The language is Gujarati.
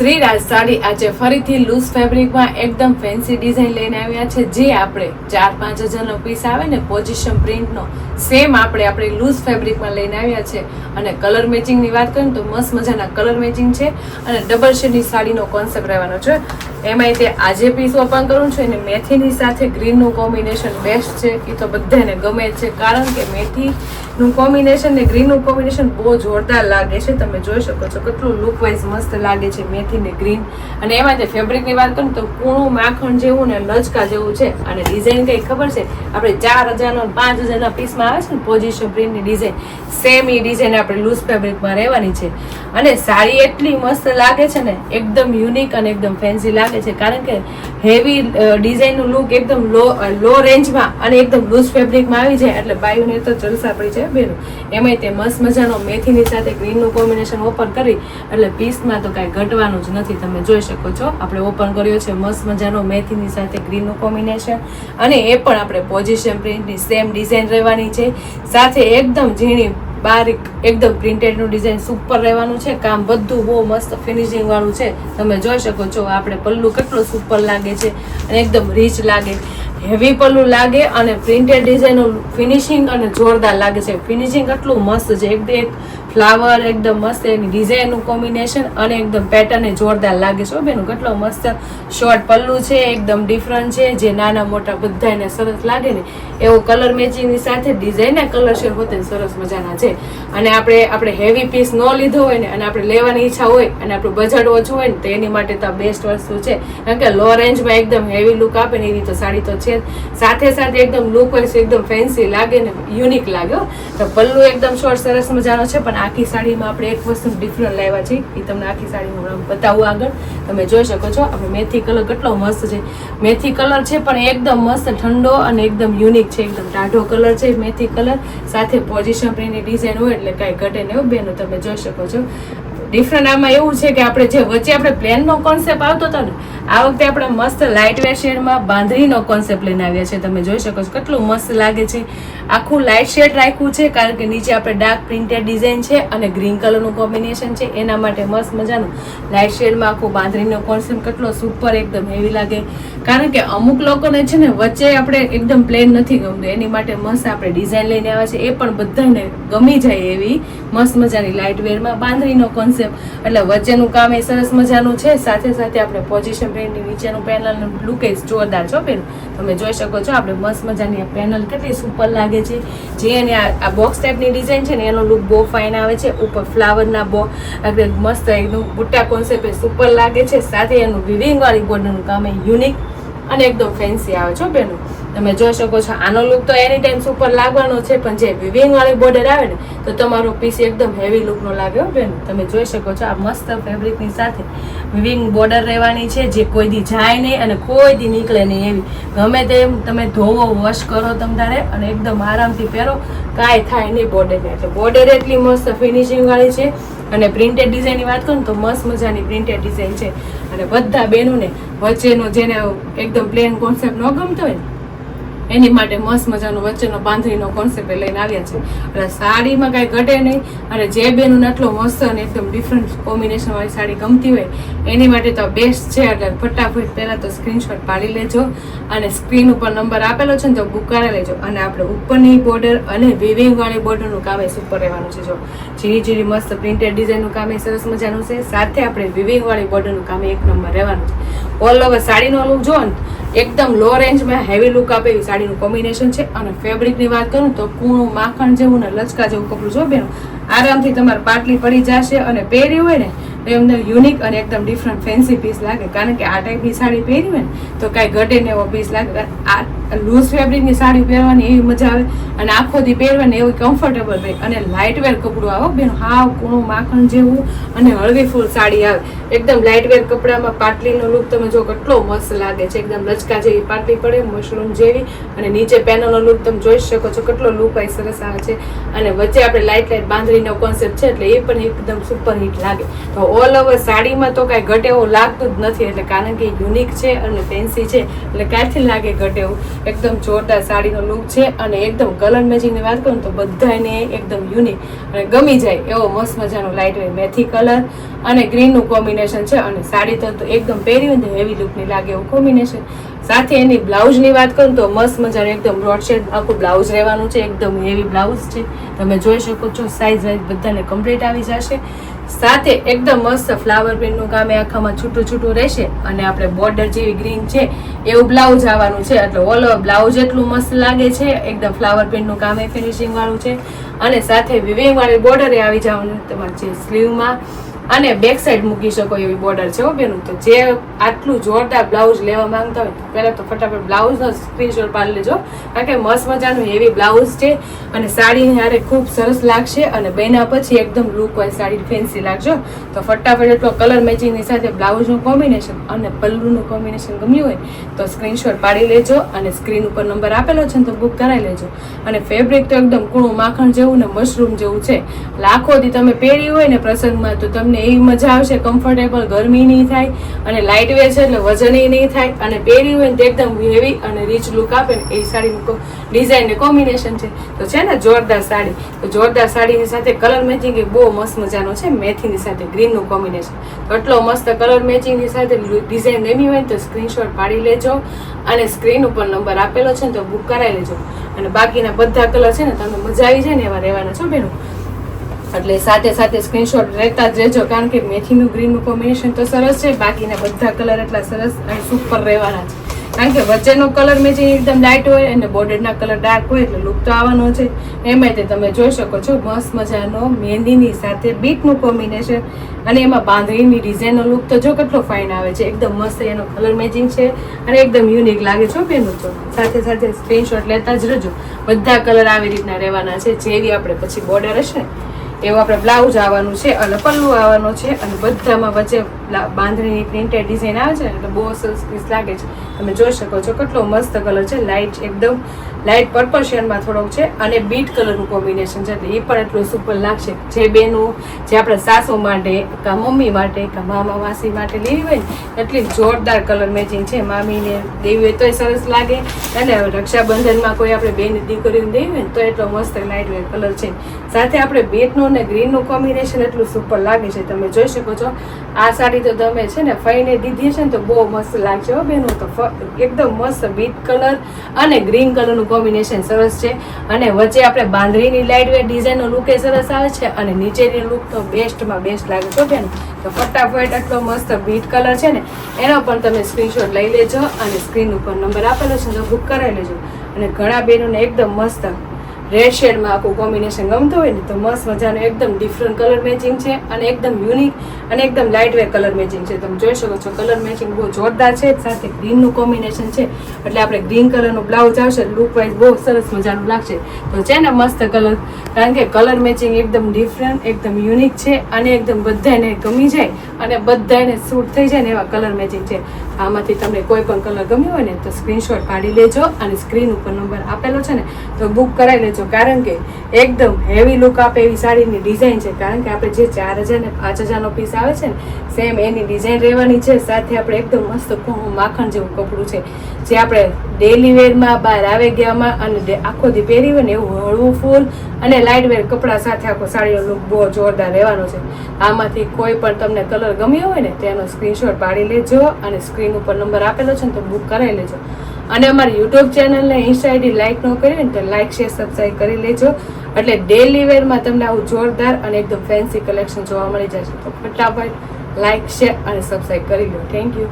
શ્રીરાજ સાડી આજે ફરીથી લૂઝ ફેબ્રિકમાં એકદમ ફેન્સી ડિઝાઇન લઈને આવ્યા છે. જે આપણે ચાર પાંચ હજારનો પીસ આવે ને પોઝિશન પ્રિન્ટનો સેમ આપણે આપણે લૂઝ ફેબ્રિકમાં લઈને આવ્યા છે. અને કલર મેચિંગની વાત કરીએ તો મસ્ત મજાના કલર મેચિંગ છે અને ડબલ શેડની સાડીનો કોન્સેપ્ટ રહેવાનો છે. એમાંય તે આજે પીસ ઓપન કરું છું અને મેથીની સાથે ગ્રીનનું કોમ્બિનેશન બેસ્ટ છે. એ તો બધાને ગમે જ છે, કારણ કે મેથીનું કોમ્બિનેશન ને ગ્રીનનું કોમ્બિનેશન બહુ જોરદાર લાગે છે. તમે જોઈ શકો છો કેટલું લુકવાઇઝ મસ્ત લાગે છે મેથી ને ગ્રીન અને એમાં તે ફેબ્રિકની વાત કરું તો કૂણું, માખણ જેવું ને લચકા જેવું છે. અને ડિઝાઇન કંઈ ખબર છે? આપણે ચાર હજારનો પાંચ હજારના પીસમાં આવે છે ને પોઝિશન પ્રિન્ટની ડિઝાઇન સેમ એ ડિઝાઇન આપણે લૂઝ ફેબ્રિકમાં રહેવાની છે. અને સાડી એટલી મસ્ત લાગે છે ને, એકદમ યુનિક અને એકદમ ફેન્સી લાગે છે. કારણ કે હેવી ડિઝાઇનનું લુક એકદમ લો લો રેન્જમાં અને એકદમ લૂઝ ફેબ્રિકમાં આવી જાય એટલે બાયુને તો જલસા પડી જાય બેનું એમાંય તે મસ્ત મજાનો મેથીની સાથે ગ્રીનનું કોમ્બિનેશન ઓપન કરી એટલે પીસમાં તો કાંઈ ઘટવાનું જ નથી. તમે જોઈ શકો છો, આપણે ઓપન કર્યો છે મસ્ત મજાનો મેથીની સાથે ગ્રીનનું કોમ્બિનેશન અને એ પણ આપણે પોઝિશન પ્રિન્ટની સેમ ડિઝાઇન રહેવાની છે. સાથે એકદમ ઝીણી બારીક, એકદમ પ્રિન્ટેડનું ડિઝાઇન સુપર રહેવાનું છે. કામ બધું બહુ મસ્ત ફિનિશિંગ વાળું છે. તમે જોઈ શકો છો આપણે પલ્લું કેટલું સુપર લાગે છે અને એકદમ રીચ લાગે. હેવી પલ્લું લાગે અને પ્રિન્ટેડ ડિઝાઇનનું ફિનિશિંગ અને જોરદાર લાગે છે. ફિનિશિંગ એટલું મસ્ત છે. એકદમ એક ફ્લાવર એકદમ મસ્ત એની ડિઝાઇનનું કોમ્બિનેશન અને એકદમ પેટર્ન એ જોરદાર લાગે છે બેનું કેટલો મસ્ત શોર્ટ પલ્લું છે, એકદમ ડિફરન્ટ છે, જે નાના મોટા બધાને સરસ લાગે ને, એવો કલર મેચિંગની સાથે ડિઝાઇનના કલર શેર પોતે સરસ મજાના છે અને આપણે આપણે હેવી પીસ ન લીધો હોય ને, અને આપણે લેવાની ઈચ્છા હોય, અને આપણું બજેટ ઓછું હોય ને, તો એની માટે તો બેસ્ટ વસ્તુ છે કારણ કે લો રેન્જમાં એકદમ હેવી લુક આપે ને, એવી તો સાડી તો છે. સાથે સાથે એકદમ લુક હોય છે, એકદમ ફેન્સી લાગે ને યુનિક લાગે. તો પલ્લુ એકદમ શોર્ટ સરસ મજાનો છે, પણ આખી સાડીમાં આપણે એક વસ્તુ ડિફરન્ટ લાવ્યા છે. એ તમને આખી સાડીમાં રંગ બતાવું આગળ. તમે જોઈ શકો છો, આપણે મેથી કલર કેટલો મસ્ત છે. મેથી કલર છે પણ એકદમ મસ્ત, ઠંડો અને એકદમ યુનિક છે. એકદમ ટાઢો કલર છે મેથી કલર સાથે પોઝિશન પ્રિન્ટની ડિઝાઇન હોય એટલે કાંઈ ઘટે ને એવું બેનો, તમે જોઈ શકો છો. ડિફરન્ટ આમાં એવું છે કે આપણે જે વચ્ચે આપણે પ્લેનનો કોન્સેપ્ટ આવતો હતો ને આ વખતે આપણે મસ્ત લાઇટ વેર શેડમાં બાંધણીનો કોન્સેપ્ટ લઈને આવ્યા છે તમે જોઈ શકો છો કેટલું મસ્ત લાગે છે. આખું લાઇટ શેડ રાખ્યું છે કારણ કે નીચે આપણે ડાર્ક પ્રિન્ટેડ ડિઝાઇન છે અને ગ્રીન કલરનું કોમ્બિનેશન છે. એના માટે મસ્ત મજાનું લાઇટ શેડમાં આખું બાંધણીનો કોન્સેપ્ટ કેટલો સુપર એકદમ હેવી લાગે. કારણ કે અમુક લોકોને છે ને વચ્ચે આપણે એકદમ પ્લેન નથી ગમતું. એની માટે મસ્ત આપણે ડિઝાઇન લઈને આવ્યા છે એ પણ બધાને ગમી જાય એવી મસ્ત મજાની લાઇટ વેરમાં બાંધણીનો કોન્સેપ્ટ એટલે વચ્ચેનું કામ એ સરસ મજાનું છે. સાથે સાથે આપણે પોઝિશન પ્રિન્ટની નીચેનું પેનલનું લુક જ જોરદાર છો બેન. તમે જોઈ શકો છો, આપણે મસ્ત મજાની આ પેનલ કેટલી સુપર લાગે છે. જે એની આ બોક્સ ટાઈપની ડિઝાઇન છે ને, એનો લુક બહુ ફાઇન આવે છે. ઉપર ફ્લાવરના બો મસ્ત એનું બુટ્ટા કોન્સેપ્ટ સુપર લાગે છે. સાથે એનું વિવિંગ વાળી બોર્ડરનું કામ યુનિક અને એકદમ ફેન્સી આવે છો બેનું. તમે જોઈ શકો છો, આનો લુક તો એની ટાઈમ્સ ઉપર લાગવાનો છે, પણ જે વિવિંગ વાળી બોર્ડર આવે ને, તો તમારો પીસ એકદમ હેવી લુકનો લાગ્યો બેન. તમે જોઈ શકો છો, આ મસ્ત ફેબ્રિકની સાથે વિવિંગ બોર્ડર રહેવાની છે, જે કોઈ દી જાય નહીં અને કોઈ દી નીકળે નહીં એવી. ગમે તેમ તમે ધોવો વોશ કરો તમ તારે અને એકદમ આરામથી પહેરો, કાંઈ થાય નહીં બોર્ડરને એટલે બોર્ડર એટલી મસ્ત ફિનિશિંગ વાળી છે અને પ્રિન્ટેડ ડિઝાઇનની વાત કરું તો મસ્ત મજાની પ્રિન્ટેડ ડિઝાઇન છે. અને બધા બહેનોને વચ્ચેનો જેને એકદમ પ્લેન કોન્સેપ્ટ ન ગમતો હોય એની માટે મસ્ત મજાનો વચ્ચેનો બાંધણીનો કોન્સેપ્ટ લઈને આવ્યા છે. એટલે સાડીમાં કાંઈ ઘટે નહીં. અને જે બેનું આટલો મસ્ત અને એકદમ ડિફરન્ટ કોમ્બિનેશનવાળી સાડી ગમતી હોય, એની માટે તો બેસ્ટ છે. એટલે ફટાફટ પહેલાં તો સ્ક્રીનશોટ પાડી લેજો. અને સ્ક્રીન ઉપર નંબર આપેલો છે ને તો બુક કરાવી લેજો. અને આપણે ઉપરની બોર્ડર અને વિવિંગવાળી બોર્ડરનું કામ એ સુપર રહેવાનું છે જો. ઝીણી ઝીણી મસ્ત પ્રિન્ટેડ ડિઝાઇનનું કામ એ સરસ મજાનું છે. સાથે આપણે વિવિંગવાળી બોર્ડરનું કામ એક નંબર રહેવાનું છે. ઓલ ઓવર સાડીનો લુક જો ને એકદમ લો રેન્જમાં હેવી લુક આપે એવી સાડીનું કોમ્બિનેશન છે. અને ફેબ્રિકની વાત કરું તો કૂણું, માખણ જેવું ને લચકા જેવું કપડું. જો બેન, આરામથી તમારે પાટલી પડી જશે અને પહેરી હોય ને, તો એમને યુનિક અને એકદમ ડિફરન્ટ ફેન્સી પીસ લાગે. કારણ કે આ ટાઈપની સાડી પહેરી હોય ને, તો કાંઈ ઘટે ને એવો પીસ લાગે. આ લૂઝ ફેબ્રિકની સાડી પહેરવાની એવી મજા આવે અને આખો દી પહેરવાની એવું કમ્ફર્ટેબલ રહે. અને લાઇટ વેર કપડું આવે બેન, હાવ કૂણું માખણ જેવું અને હળવી ફૂલ સાડી આવે. એકદમ લાઇટ વેર કપડામાં પાટલીનો લુક તમે જો કેટલો મસ્ત લાગે છે. એકદમ લચકા જેવી પાટલી પડે મશરૂમ જેવી. અને નીચે પેનલનો લુક તમે જોઈ શકો છો કેટલો લુક આવી સરસ આવે છે. અને વચ્ચે આપણે લાઇટ લાઇટ બાંધણીનો કોન્સેપ્ટ છે એટલે એ પણ એકદમ સુપર હિટ લાગે. તો ઓલ ઓવર સાડીમાં તો કાંઈ ઘટે એવું લાગતું જ નથી. એટલે કારણ કે યુનિક છે અને ફેન્સી છે. એટલે ક્યાંથી લાગે ઘટે એવું એકદમ જોરદાર સાડીનો લુક છે અને એકદમ કલર મેચિંગની વાત કરું તો બધાને એકદમ યુનિક અને ગમી જાય એવો મસ્ત મજાનો લાઇટ હોય મેથી કલર અને ગ્રીનનું કોમ્બિનેશન છે અને સાડી તો એકદમ પહેરી ને હેવી લુકની લાગે એવું કોમ્બિનેશન સાથે એની બ્લાઉઝની વાત કરું તો મસ્ત મજાનું એકદમ બ્રોડ આખું બ્લાઉઝ રહેવાનું છે, એકદમ હેવી બ્લાઉઝ છે. તમે જોઈ શકો છો સાઇઝ વાઇઝ બધાને કમ્પ્લીટ આવી જશે. સાથે એકદમ મસ્ત ફ્લાવર પ્રિન્ટનું કામ એ આખામાં છૂટું છૂટું રહેશે અને આપણે બોર્ડર જેવી ગ્રીન છે, એવું બ્લાઉઝ આવવાનું છે. એટલે ઓલ બ્લાઉઝ એટલું મસ્ત લાગે છે, એકદમ ફ્લાવર પ્રિન્ટનું કામ એ ફિનિશિંગવાળું છે. અને સાથે વિવેકવાળી બોર્ડર એ આવી જવાનું તમારે જે સ્લીવમાં અને બેક સાઈડ મૂકી શકો એવી બોર્ડર છે હો બેનું. તો જે આટલું જોરદાર બ્લાઉઝ લેવા માંગતા હોય, પહેલાં તો ફટાફટ બ્લાઉઝનો સ્ક્રીનશોટ પાડી લેજો. કારણ કે મસ્ત મજાનું હેવી બ્લાઉઝ છે અને સાડી હારે ખૂબ સરસ લાગશે અને બન્યા પછી એકદમ લુક હોય સાડી ફેન્સી લાગજો તો ફટાફટ એટલો કલર મેચિંગની સાથે બ્લાઉઝનું કોમ્બિનેશન અને પલ્લુનું કોમ્બિનેશન ગમ્યું હોય, તો સ્ક્રીનશોટ પાડી લેજો અને સ્ક્રીન ઉપર નંબર આપેલો છે ને તો બુક કરાવી લેજો. અને ફેબ્રિક તો એકદમ કૂણું માખણ જેવું ને મશરૂમ જેવું છે. લાખોથી તમે પહેરી હોય ને પ્રસંગમાં તો તમને એવી મજા આવશે કમ્ફર્ટેબલ ગરમી નહીં થાય અને લાઇટ વેર છે એટલે વજન નહીં થાય અને પહેરી હોય ને એકદમ હેવી અને રીચ લુક આપે ને એ સાડીનું ડિઝાઇન કોમ્બિનેશન છે. તો છે ને જોરદાર સાડી. તો જોરદાર સાડીની સાથે કલર મેચિંગ એ બહુ મસ્ત મજાનો છે, મેથીની સાથે ગ્રીનનું કોમ્બિનેશન તો એટલો મસ્ત કલર મેચિંગની સાથે ડિઝાઇન લેવી હોય તો સ્ક્રીનશોટ પાડી લેજો અને સ્ક્રીન ઉપર નંબર આપેલો છે ને તો બુક કરાવી લેજો. અને બાકીના બધા કલર છે ને તમને મજા આવી જાય ને એવા રહેવાના છો, બેનું? એટલે સાથે સાથે સ્ક્રીનશોટ રહેતા જ રહેજો, કારણ કે મેથીનું ગ્રીનનું કોમ્બિનેશન તો સરસ છે, બાકીના બધા કલર એટલા સરસ અને સુપર રહેવાના છે. કારણ કે વચ્ચેનો કલર મેચિંગ એકદમ લાઇટ હોય અને બોર્ડરના કલર ડાર્ક હોય એટલે લુક તો આવવાનો છે. એમાંય તે તમે જોઈ શકો છો, મસ્ત મજાનો મહેંદીની સાથે બીટનું કોમ્બિનેશન અને એમાં બાંધણીની ડિઝાઇનનો લુક તો જો કેટલો ફાઇન આવે છે. એકદમ મસ્ત એનો કલર મેચિંગ છે અને એકદમ યુનિક લાગે છે બેનું તો. સાથે સાથે સ્ક્રીનશોટ લેતા જ રજો બધા કલર આવી રીતના રહેવાના છે. જેવી આપણે પછી બોર્ડર હશે એવું આપણે બ્લાઉઝ આવવાનું છે અને પલ્લુ આવવાનો છે અને બધામાં વચ્ચે બાંધણીની પ્રિન્ટેડ ડિઝાઇન આવે છે એટલે બહુ સરસ પીસ લાગે છે. તમે જોઈ શકો છો કેટલો મસ્ત કલર છે. લાઇટ એકદમ લાઇટ પર્પલ શેડમાં થોડોક છે અને બીટ કલરનું કોમ્બિનેશન છે. એટલે એ પણ એટલું સુપર લાગશે. જે બેનું, જે આપણે સાસુ માટે, કા મમ્મી માટે, કા મામા માસી માટે લેવી હોય ને, એટલી જોરદાર કલર મેચિંગ છે. મામીને દેવી હોય તોય સરસ લાગે. અને રક્ષાબંધનમાં કોઈ આપણે બેન દીકરીને દેવી હોય તો એટલો મસ્ત લાઇટ વેટ કલર છે. સાથે આપણે બેટનું અને ગ્રીનનું કોમ્બિનેશન એટલું સુપર લાગે છે. તમે જોઈ શકો છો. આ સાડી તો તમે છે ને, ફઈને દીધી છે ને તો બહુ મસ્ત લાગશે હો બેનું તો એકદમ મસ્ત બીટ કલર અને ગ્રીન કલરનું કોમ્બિનેશન સરસ છે. અને વચ્ચે આપણે બાંધણીની લાઇટ વેટ ડિઝાઇનનો લુક સરસ આવે છે અને નીચેની લુક તો બેસ્ટમાં બેસ્ટ લાગે છે બેન. તો ફટાફટ આટલો મસ્ત બીટ કલર છે ને, એનો પણ તમે સ્ક્રીનશોટ લઈ લેજો અને સ્ક્રીન ઉપર નંબર આપેલો છે તો બુક કરાવી લેજો. અને ઘણા બહેનોને એકદમ મસ્ત રેડ શેડમાં આખું કોમ્બિનેશન ગમતું હોય ને તો મસ્ત મજાનું એકદમ ડિફરન્ટ કલર મેચિંગ છે અને એકદમ યુનિક અને એકદમ લાઇટ વેર કલર મેચિંગ છે. તમે જોઈ શકો છો કલર મેચિંગ બહુ જોરદાર છે સાથે ગ્રીનનું કોમ્બિનેશન છે. એટલે આપણે ગ્રીન કલરનું બ્લાઉઝ આવશે લુક વાઇઝ બહુ સરસ મજાનું લાગશે. તો છે ને મસ્ત કલર કારણ કે કલર મેચિંગ એકદમ ડિફરન્ટ એકદમ યુનિક છે અને એકદમ બધાને ગમી જાય અને બધાને સૂટ થઈ જાય ને એવા કલર મેચિંગ છે. આમાંથી તમને કોઈ પણ કલર ગમ્યો હોય ને તો સ્ક્રીનશોટ પાડી લેજો અને સ્ક્રીન ઉપર નંબર આપેલો છે ને તો બુક કરાવી લેજો. કારણ કે એકદમ હેવી લુક આપે એવી સાડીની ડિઝાઇન છે. કારણ કે આપણે જે ચાર હજાર ને પાંચ હજારનો પીસ આવે છે ને સેમ એની ડિઝાઇન રહેવાની છે. સાથે આપણે એકદમ મસ્ત માખણ જેવું કપડું છે. જે આપણે ડેલી વેરમાં બહાર આવે ગયામાં અને આખો દી પહેરી હોય ને એવું હળવું ફૂલ અને લાઇટ વેર કપડાં સાથે આખો સાડીનો લુક બહુ જોરદાર રહેવાનો છે. આમાંથી કોઈ પણ તમને કલર ગમ્યો હોય ને તેનો સ્ક્રીનશોટ પાડી લેજો અને સ્ક્રીન ઉપર નંબર આપેલો છે ને, તો બુક કરાવી લેજો. અને અમારી યુટ્યુબ ચેનલને ઇન્સ્ટા આઈડી લાઇક ન કરી ને તો લાઇક શેર સબસ્ક્રાઈબ કરી લેજો. એટલે ડેલી વેરમાં તમને આવું જોરદાર અને એકદમ ફેન્સી કલેક્શન જોવા મળી જશે. તો ફટાફટ લાઇક શેર અને સબસ્ક્રાઈબ કરી લો. Thank you